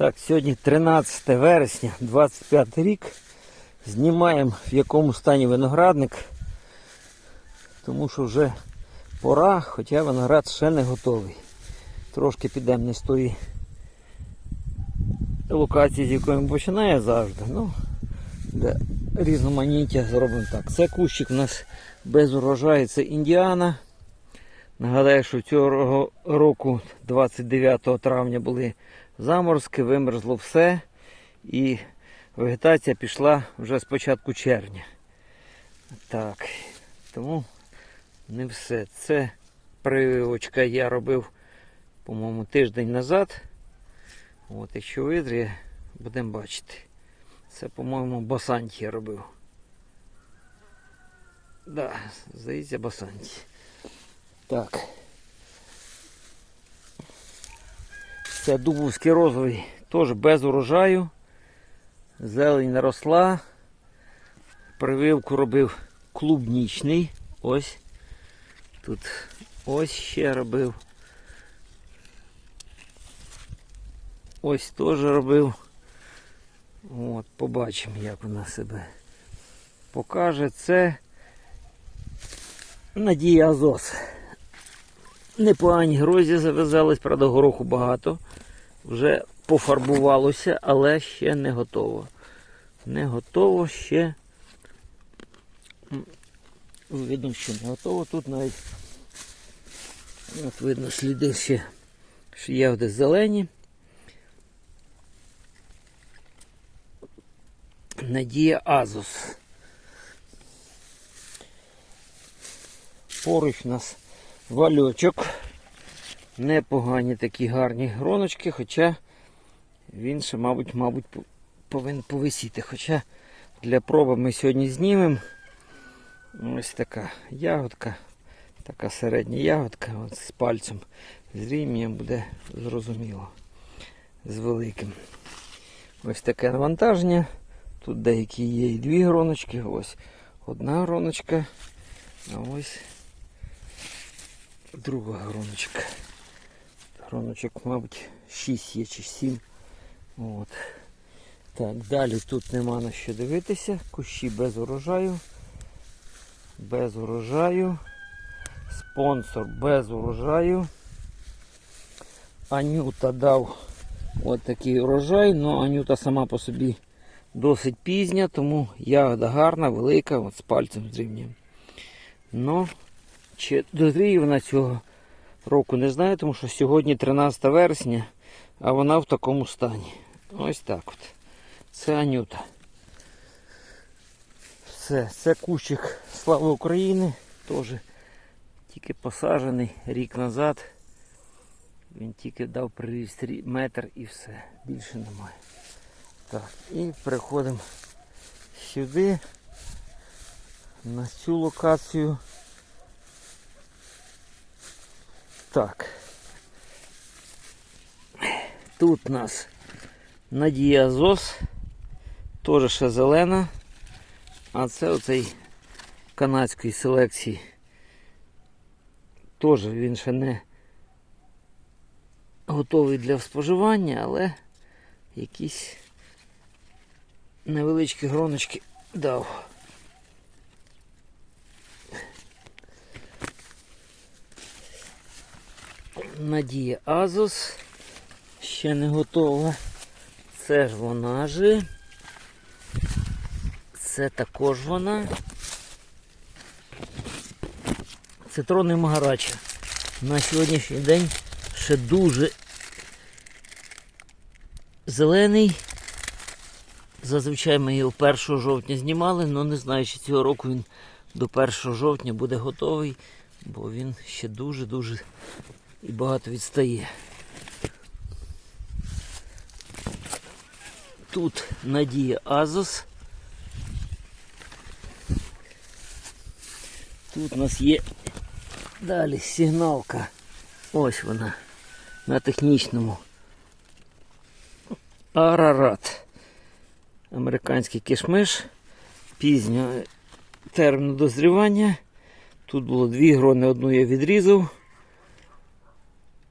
Так, сьогодні 13 вересня, 25 рік. Знімаємо в якому стані виноградник. Тому що вже пора, хоча виноград ще не готовий. Трошки підемо не з тої локації, з якої ми починає завжди. Ну, для різноманіття зробимо так. Це кущик у нас без урожаю, це індіана. Нагадаю, що цього року, 29 травня, були заморозки, вимерзло все. І вегетація пішла вже з початку червня. Так, тому не все. Це прививочка я робив, по-моєму, тиждень назад. От, якщо визріє, будемо бачити. Це, по-моєму, басанті робив. Да, здається, басанті. Так. Це дубовський розовий, теж без урожаю. Зелень наросла. Прививку робив клубнічний. Ось. Тут ось ще робив. Ось теж робив. От, побачимо, як вона себе покаже. Це Надія Азос. Непогані грозі зав'язались, правда, гороху багато. Вже пофарбувалося, але ще не готово. Не готово ще. Видно, що не готово. Тут навіть от видно сліди ще, що ягоди зелені. Надія Азус. Поруч у нас вальочок. Непогані такі гарні гроночки, хоча він ще, мабуть, мабуть, повинен повисіти. Хоча для проби ми сьогодні знімемо. Ось така ягодка, така середня ягодка от з пальцем. З рівнем буде зрозуміло. З великим. Ось таке навантаження. Тут деякі є і дві гроночки. Ось одна гроночка. А ось друга гроночка. Гроночок, мабуть, 6 є чи 7. От. Так, далі тут нема на що дивитися. Кущі без урожаю. Без урожаю. Спонсор без урожаю. Анюта дав от такий урожай, але Анюта сама по собі досить пізня, тому ягода гарна, велика, от з пальцем зрівнюємо. Ну, чи дозріє вона цього року, не знаю, тому що сьогодні 13 вересня, а вона в такому стані. Ось так от. Це Анюта. Все, це кущик Слави України. Теж тільки посаджений рік назад. Він тільки дав приріст рі- метр і все. Більше немає. Так, і переходимо сюди, на цю локацію. Так. Тут у нас Надія Зос, теж ще зелена, а це оцей канадської селекції. Теж він ще не готовий для споживання, але якісь невеличкі гроночки дав. Надія Азос. Ще не готова. Це ж вона же. Це також вона. Цитронний магарача. На сьогоднішній день ще дуже зелений. Зазвичай ми його 1 жовтня знімали, але не знаю, чи цього року він до 1 жовтня буде готовий, бо він ще дуже-дуже і багато відстає. Тут Надія Азос. Тут у нас є далі сигналка. Ось вона. На технічному. Арарат. Американський кишмиш. Пізнього терміну дозрівання. Тут було дві грони, одну я відрізав.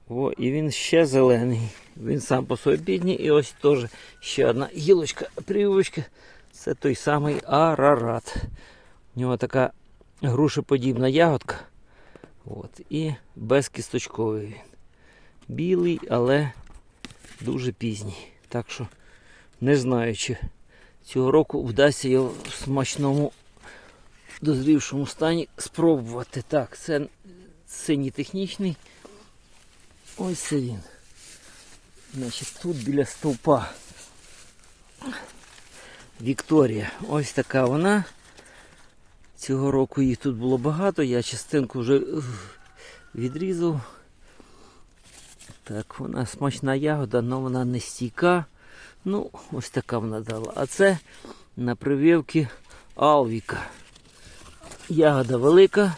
О, і він ще зелений. Він сам по собі бідний. І ось теж ще одна гілочка, прививочка. Це той самий арарат. У нього така грушеподібна ягодка. От, і безкісточковий він. Білий, але дуже пізній. Так що не знаю, чи цього року вдасться його в смачному дозрівшому стані спробувати. Так, це синій технічний. Ось це він. Значить, тут біля стовпа. Вікторія. Ось така вона. Цього року їх тут було багато, я частинку вже відрізав. Так, вона смачна ягода, але вона не стійка. Ну, ось така вона дала. А це на прививки Алвіка. Ягода велика.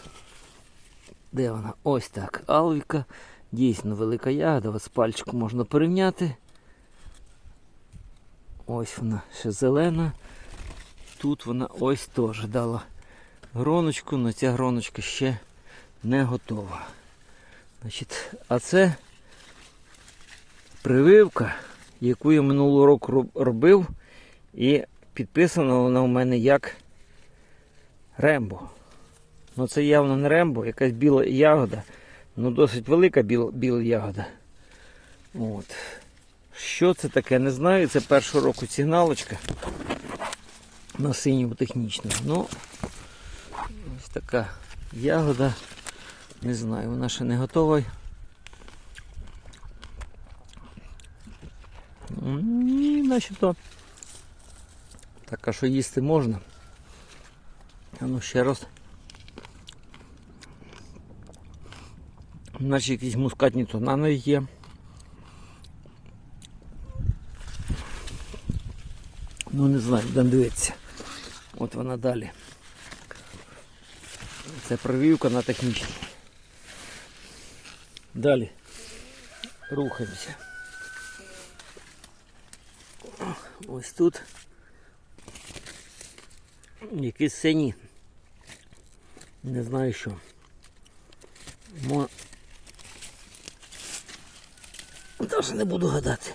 Де вона? Ось так. Алвіка. Дійсно велика ягода. З пальчиком можна порівняти. Ось вона ще зелена. Тут вона ось теж дала гроночку, але ця гроночка ще не готова. Значить, а це прививка, яку я минулого року робив, і підписана вона у мене як Рембо. Ну це явно не Рембо, якась біла ягода. Ну досить велика біла, біла ягода. От. Що це таке, не знаю. Це першого року сигналочка на синьому технічному. Ну, ось така ягода. Не знаю, вона ще не готова. Ні, начебто. Така, що їсти можна. А ну ще раз. Наче якісь мускатні тонани є. Ну не знаю, будемо дивитися. От вона далі. Це прививка на технічній. Далі рухаємося. Ось тут якісь сині. Не знаю що. Даже не буду гадати.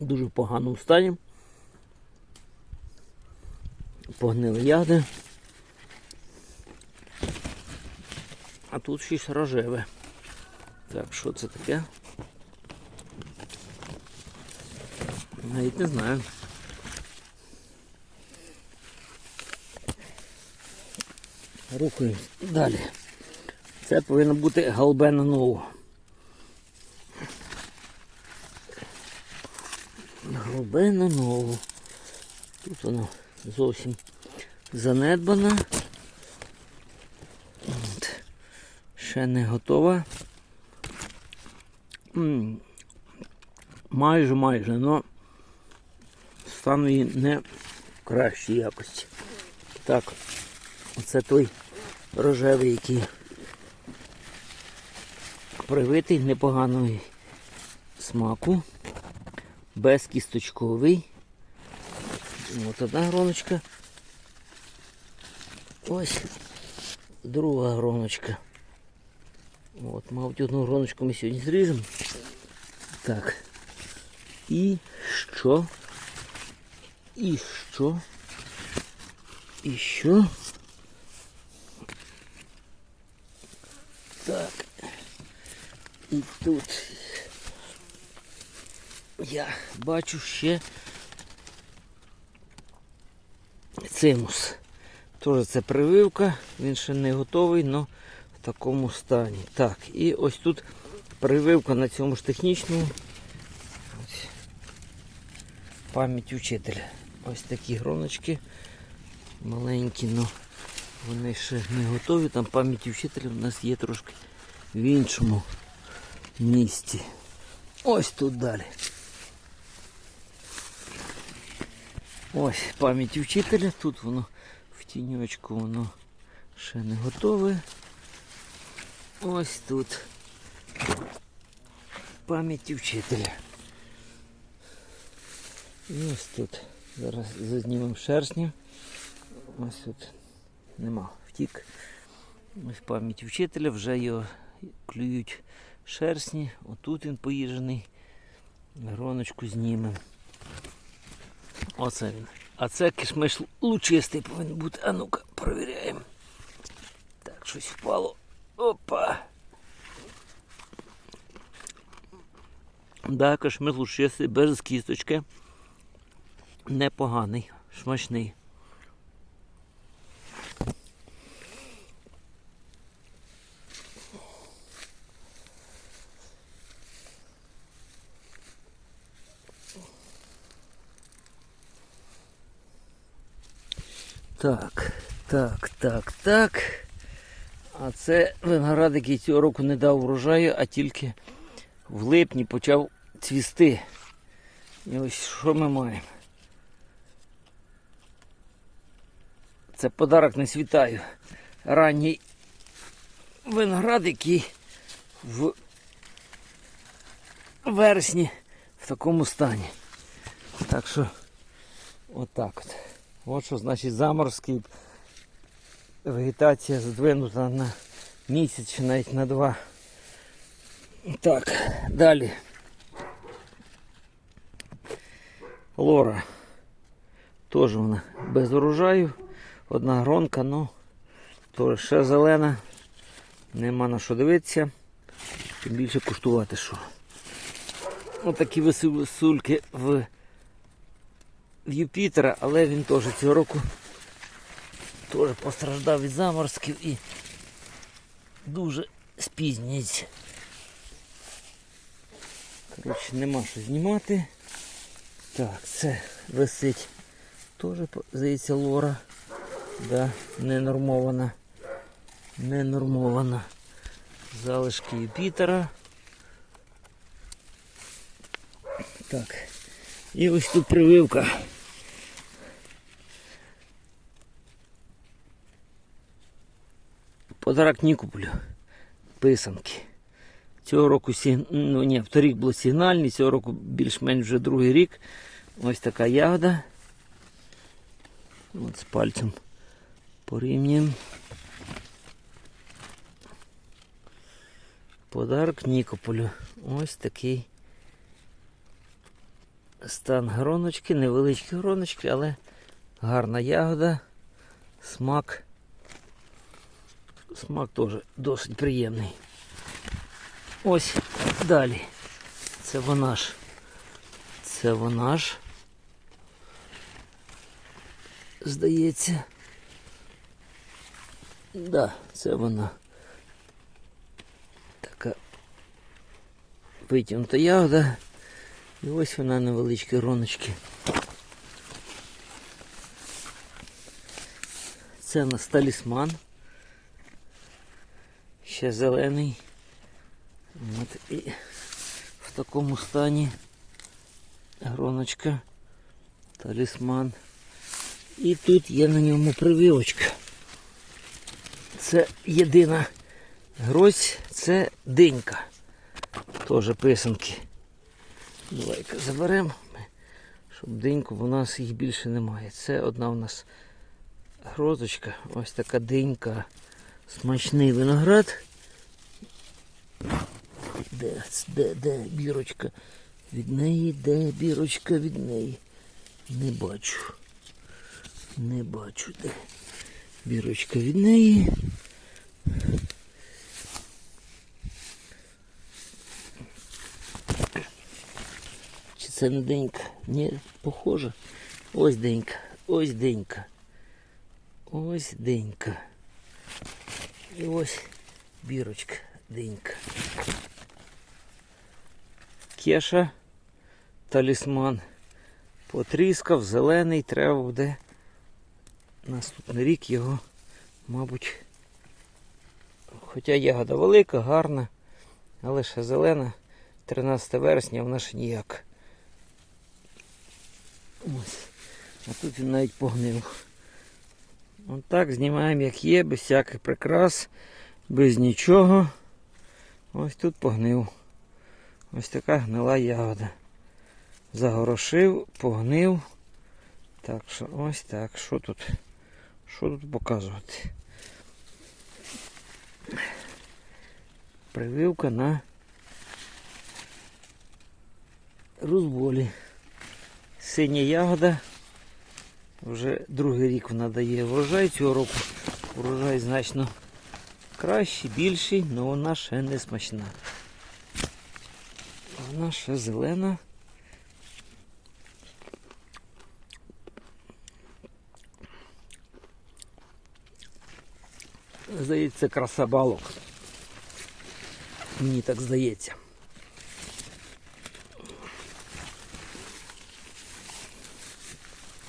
Дуже в поганому стані. Погнили ягоди. А тут щось рожеве. Так, що це таке? Навіть не знаю. Рухаємось далі. Це повинно бути галбена нову. Галбена нову. Тут вона зовсім занедбана. От. Ще не готова. Майже, майже, але стан її не в кращій якості. Так, оце той рожевий, який привитий непоганої смаку, безкісточковий. От одна гроночка. Ось друга гроночка. От, мабуть, одну гроночку ми сьогодні зріжемо. Так. І що? І що? І що? Так. І тут я бачу ще цимус. Теж це прививка, він ще не готовий, але в такому стані. Так, і ось тут прививка на цьому ж технічному. Пам'ять учителя. Ось такі гроночки. Маленькі, але вони ще не готові. Там пам'ять учителя у нас є трошки в іншому місці. Ось тут далі. Ось пам'ять вчителя. Тут воно в тіньочку воно ще не готове. Ось тут пам'ять вчителя. І ось тут. Зараз зазнімемо шершня. Ось тут нема. Втік. Ось пам'ять вчителя, вже його клюють Шерстні. Отут він поїжджений. Гроночку знімемо. Оце він. А це кишмиш лучистий повинен бути. А ну-ка, провіряємо. Так, щось впало. Опа. Да, кишмиш лучистий, без кісточки. Непоганий, смачний. Так, так, так, так. А це виноград, який цього року не дав врожаю, а тільки в липні почав цвісти. І ось що ми маємо. Це подарок не світаю. Ранній виноград, який в вересні в такому стані. Так що отак от. От що значить заморозки. Вегетація здвинута на місяць чи навіть на два. Так, далі. Лора. Теж вона без урожаю. Одна гронка, ну теж ще зелена. Нема на що дивитися. Тим більше куштувати що. Отакі висульки в в Юпітера, але він теж цього року теж постраждав від заморозків і дуже спізнюється. Коротше, нема що знімати. Так, це висить теж, здається, лора. Да, ненормована. Ненормована. Залишки Юпітера. Так. І ось тут прививка. Подарок Нікополю. Писанки. Цього року сиг... ну ні, вторік було сигнальний, цього року більш-менш вже другий рік. Ось така ягода. От з пальцем порівнюємо. Подарок Нікополю. Ось такий стан гроночки, невеличкі гроночки, але гарна ягода, смак. Смак теж досить приємний. Ось далі. Це вона ж. Це вона ж. Здається. Да, це вона. Така витягнута ягода. І ось вона невеличкі роночки. Це у нас талісман. Ще зелений. От і в такому стані гроночка, талісман. І тут є на ньому прививочка. Це єдина грозь, це динька. Теж писанки. Давай-ка заберемо, щоб диньку, у нас їх більше немає. Це одна у нас грозочка, ось така динька, смачний виноград. Де, де, де бірочка від неї, де бірочка від неї? Не бачу. Не бачу де. Бірочка від неї. Чи це не денька? Ні, похоже. Ось денька, ось денька. Ось денька. І ось бірочка, денька. Кеша, талісман. Потріскав, зелений, треба буде наступний рік його, мабуть. Хоча ягода велика, гарна, але ще зелена. 13 вересня вона ще ніяк. Ось. А тут він навіть погнив. От так знімаємо як є, без всяких прикрас, без нічого. Ось тут погнив. Ось така гнила ягода. Загорошив, погнив. Так що ось так. Що тут? Що тут показувати? Прививка на розболі. Синя ягода. Вже другий рік вона дає врожай. Цього року врожай значно кращий, більший, але вона ще не смачна. Вона ще зелена. Здається, краса балок. Мені так здається.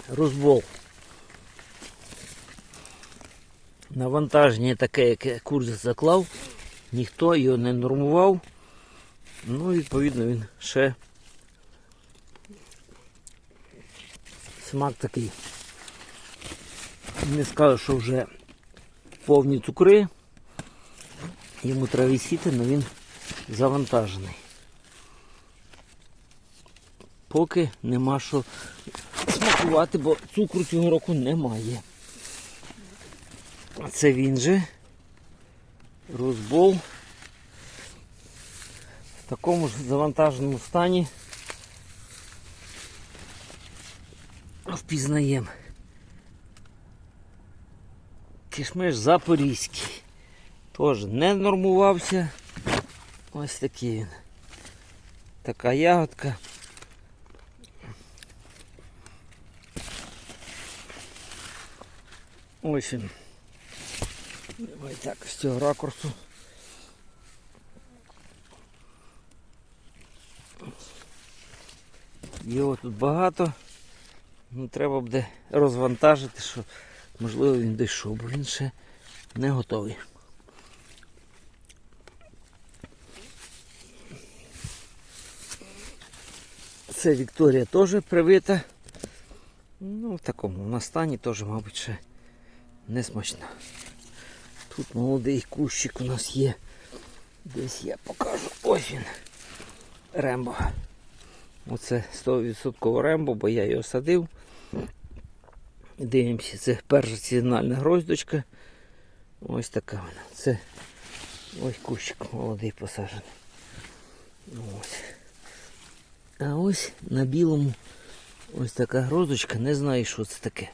Розбол. Навантаження таке, яке курс заклав, ніхто його не нормував. Ну, відповідно, він ще смак такий. Не скажу, що вже повні цукри. Йому треба висіти, але він завантажений. Поки нема що смакувати, бо цукру цього року немає. А це він же. Розбол. В такому ж завантаженому стані впізнаємо. Кишмиш запорізький. Теж не нормувався. Ось такий він. Така ягодка. Ось він. Давай так, з цього ракурсу. Його тут багато. Ну, треба буде розвантажити, що можливо він дійшов, бо він ще не готовий. Це Вікторія теж привита. Ну, в такому на стані теж, мабуть, ще не смачна. Тут молодий кущик у нас є. Десь я покажу. Ось він. Рембо. Оце 100% рембо, бо я його садив. Дивимося, це перша сигнальна гроздочка. Ось така вона. Це ось кущик молодий посаджений. Ось. А ось на білому ось така грозочка, не знаю, що це таке.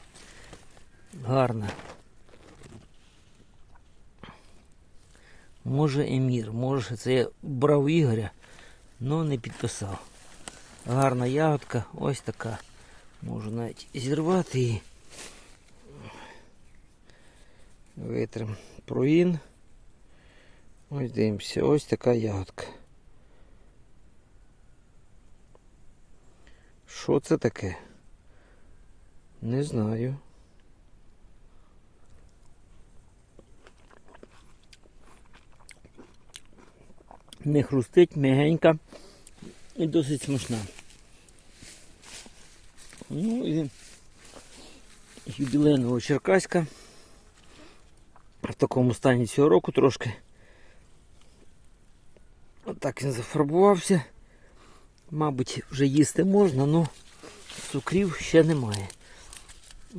Гарна. Може емір, може це я брав Ігоря, але не підписав. Гарна ягодка, ось така. Можу навіть зірвати її. Витрим проїн. Ось дивимося, ось така ягодка. Що це таке? Не знаю. Не хрустить, м'ягенька і досить смачна. Ну і юбілейного Черкаська. В такому стані цього року трошки. Отак він зафарбувався. Мабуть, вже їсти можна, але цукрів ще немає.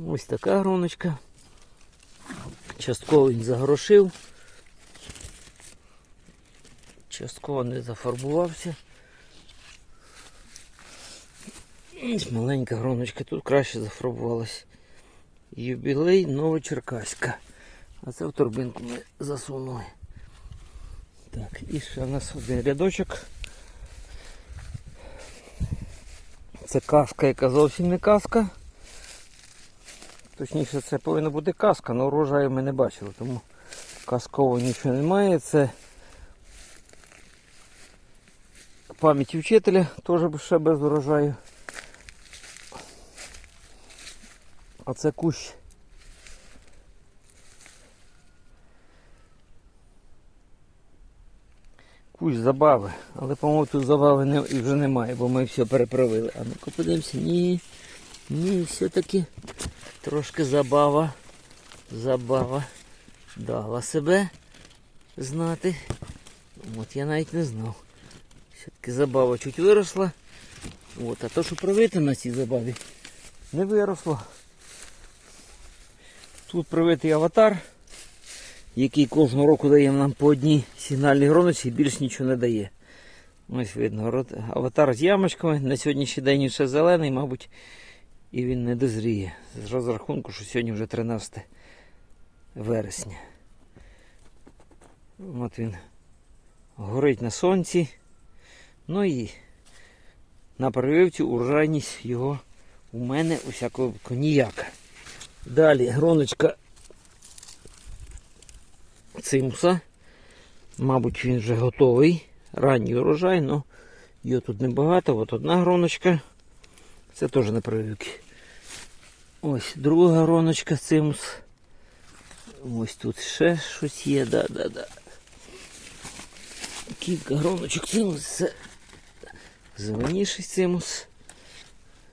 Ось така гроночка. Частково він загорошив. Частково не зафарбувався. Маленька гроночка, тут краще зафарбувалась. Юбілей Новочеркаська. А це в торбинку ми засунули. Так, і ще в нас один рядочок. Це каска, яка зовсім не каска. Точніше, це повинна бути каска, але урожаю ми не бачили, тому казково нічого немає. Це пам'ять вчителя, теж ще без урожаю. А це кущ. Кущ забави, але по-моєму тут забави не, вже немає, бо ми все переправили. А ну-ка подивимося, ні, ні, все-таки трошки забава. Забава дала себе знати. От я навіть не знав. Забава чуть виросла. От, а то, що привити на цій забаві, не виросло. Тут привитий аватар. який кожного року дає нам по одній сигнальній гроночці і більш нічого не дає. Ось видно, аватар з ямочками. На сьогоднішній день ще зелений, мабуть, і він не дозріє. З розрахунку, що сьогодні вже 13 вересня. От він горить на сонці. Ну і на прививці урожайність його у мене усякого ніяка. Далі гроночка цимуса. Мабуть, він вже готовий. Ранній урожай, але його тут небагато. От одна гроночка. Це теж на прививки. Ось друга гроночка цимус. Ось тут ще щось є, да, да, да. Кілька гроночок цимус. Зеленіший цимус.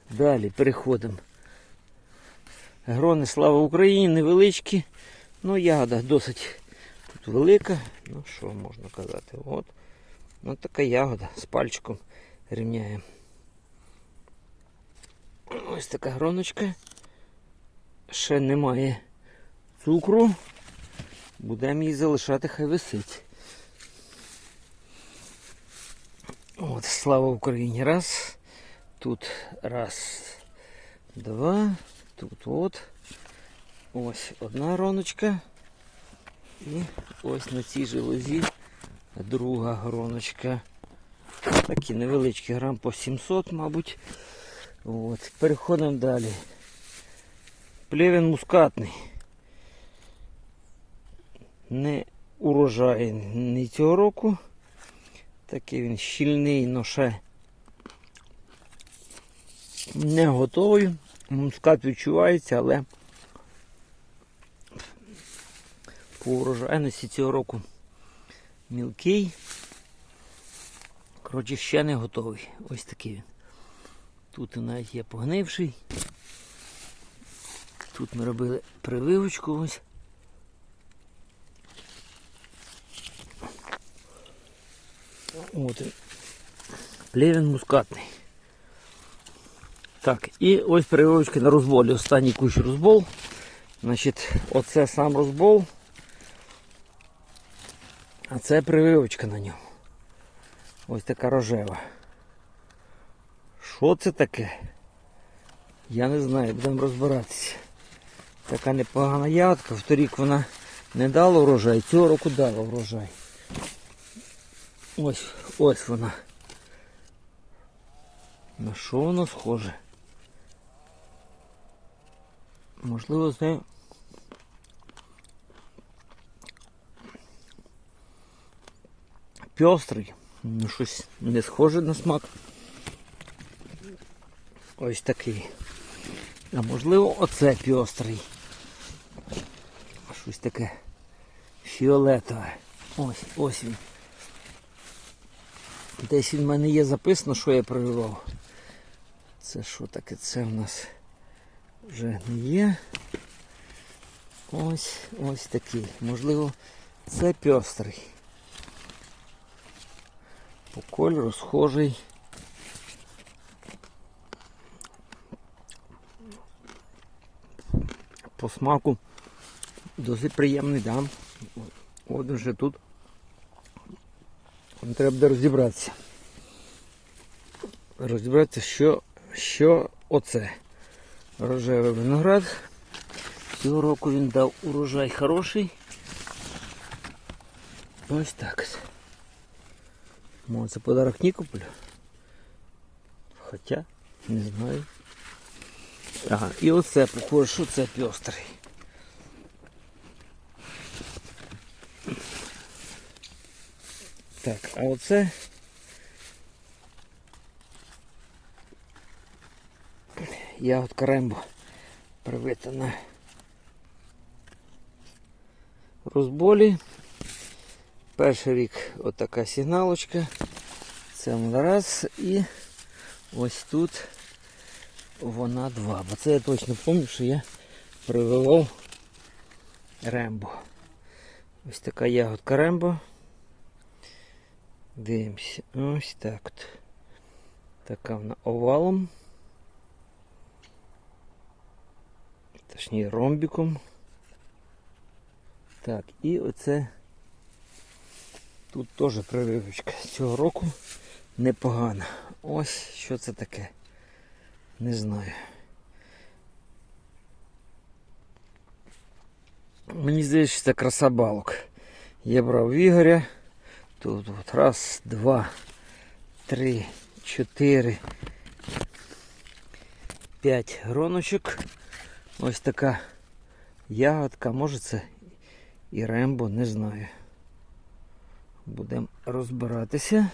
Далі переходимо. Грони, слава Україні, невеличкі. Ну, ягода досить тут велика. Ну, що можна казати? От. Ну, така ягода з пальчиком рівняємо. Ось така гроночка. Ще немає цукру. Будемо її залишати, хай висить. От, слава Україні. Раз. Тут раз, два. Тут от. Ось одна роночка. І ось на цій же лозі друга гроночка. Такі невеличкі грам по 700, мабуть. От. Переходимо далі. Плевін мускатний. Не урожай не цього року. Такий він щільний, но ще не готовий. Мускат відчувається, але по урожайності цього року мілкий. Коротше, ще не готовий. Ось такий він. Тут навіть є погнивший. Тут ми робили прививочку ось. От він. Плевін мускатний. Так, і ось прививочки на розболі. Останній кущ розбол. Значить, оце сам розбол. А це прививочка на ньому. Ось така рожева. Що це таке? Я не знаю, будемо розбиратися. Така непогана ягодка. Вторік вона не дала врожай, цього року дала врожай. Ось, ось вона. На що воно схоже? Можливо, з нею пьострий. Ну, щось не схоже на смак. Ось такий. А можливо оце пьострий. Щось таке фіолетове. Ось, ось він. Десь в мене є записано, що я прививав. Це що таке? Це в нас вже не є. Ось ось такий. Можливо, це пьострий. По кольору схожий. По смаку досить приємний, да. От вже тут. Треба буде розібратися. Розібратися, що, що оце. Рожевий виноград. Цього року він дав урожай хороший. Ось так. Може це подарок Нікополю? Хоча, не знаю. Ага, і оце, похоже, що це пьострий. Так, а оце ягодка Рембо привита на розболі. Перший рік отака сигналочка. Це раз і ось тут вона два. Бо це я точно пам'ятаю, що я прививав Рембо. Ось така ягодка Рембо. Дивимося. Ось так. от. Така вона овалом. Точніше ромбіком. Так, і оце тут теж прививочка. Цього року непогана. Ось що це таке. Не знаю. Мені здається, що це краса балок. Я брав Ігоря. Тут от раз, два, три, чотири, п'ять гроночок. Ось така ягодка. Може це і рембо, не знаю. Будемо розбиратися.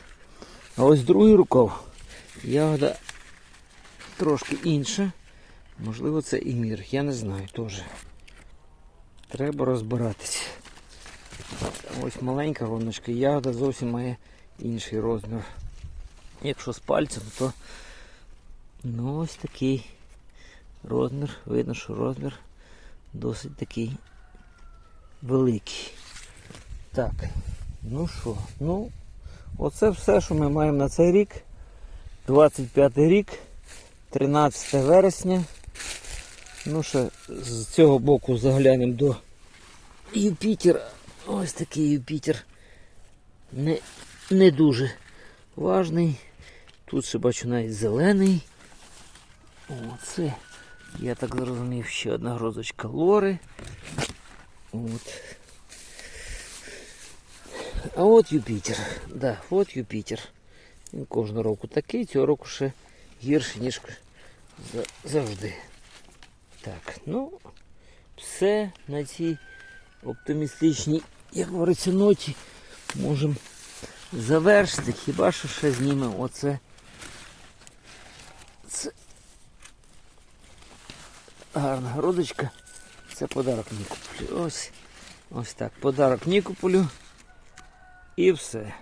А ось другий рукав. Ягода трошки інша. Можливо, це і мір. Я не знаю теж. Треба розбиратися. Ось маленька гоночка, ягода зовсім має інший розмір. Якщо з пальцем, то ну ось такий розмір. Видно, що розмір досить такий великий. Так, ну що, ну, оце все, що ми маємо на цей рік. 25 рік, 13 вересня. Ну ще з цього боку заглянемо до Юпітера. Ось такий Юпітер. Не, не дуже важний. Тут ще бачу навіть зелений. Оце, я так зрозумів, ще одна грозочка лори. От. А от Юпітер. Да, от Юпітер. Він кожного року такий, цього року ще гірше, ніж завжди. Так, ну, все на цій оптимістичній, як говориться, ноті можемо завершити. Хіба що ще знімемо оце. Це гарна городочка. Це подарок Нікополю. Ось. Ось так. Подарок Нікополю. І все.